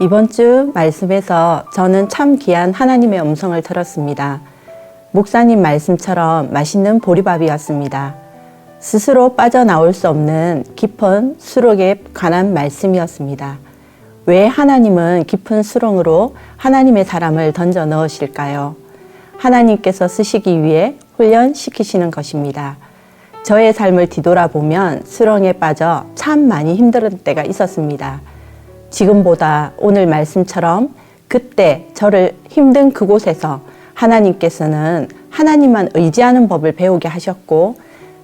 이번 주 말씀에서 저는 참 귀한 하나님의 음성을 들었습니다. 목사님 말씀처럼 맛있는 보리밥이었습니다. 스스로 빠져나올 수 없는 깊은 수록에 관한 말씀이었습니다. 왜 하나님은 깊은 수렁으로 하나님의 사람을 던져 넣으실까요? 하나님께서 쓰시기 위해 훈련시키시는 것입니다. 저의 삶을 뒤돌아보면 수렁에 빠져 참 많이 힘들은 때가 있었습니다. 지금보다 오늘 말씀처럼 그때 저를 힘든 그곳에서 하나님께서는 하나님만 의지하는 법을 배우게 하셨고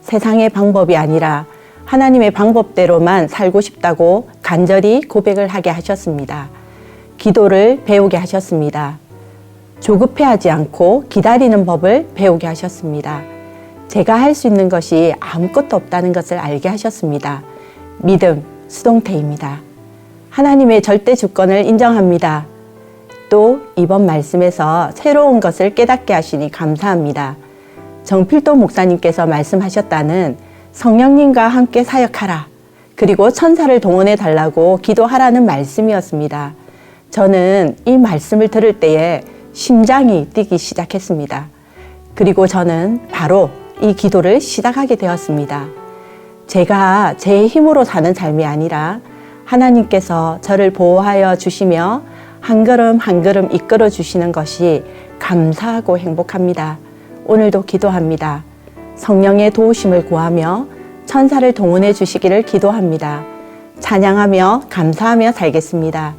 세상의 방법이 아니라 하나님의 방법대로만 살고 싶다고 간절히 고백을 하게 하셨습니다. 기도를 배우게 하셨습니다. 조급해하지 않고 기다리는 법을 배우게 하셨습니다. 제가 할 수 있는 것이 아무것도 없다는 것을 알게 하셨습니다. 믿음, 수동태입니다. 하나님의 절대 주권을 인정합니다. 또 이번 말씀에서 새로운 것을 깨닫게 하시니 감사합니다. 정필도 목사님께서 말씀하셨다는 성령님과 함께 사역하라. 그리고 천사를 동원해 달라고 기도하라는 말씀이었습니다. 저는 이 말씀을 들을 때에 심장이 뛰기 시작했습니다. 그리고 저는 바로 이 기도를 시작하게 되었습니다. 제가 제 힘으로 사는 삶이 아니라 하나님께서 저를 보호하여 주시며 한 걸음 한 걸음 이끌어 주시는 것이 감사하고 행복합니다. 오늘도 기도합니다. 성령의 도우심을 구하며 천사를 동원해 주시기를 기도합니다. 찬양하며 감사하며 살겠습니다.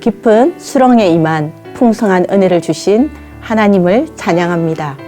깊은 수렁에 임한 풍성한 은혜를 주신 하나님을 찬양합니다.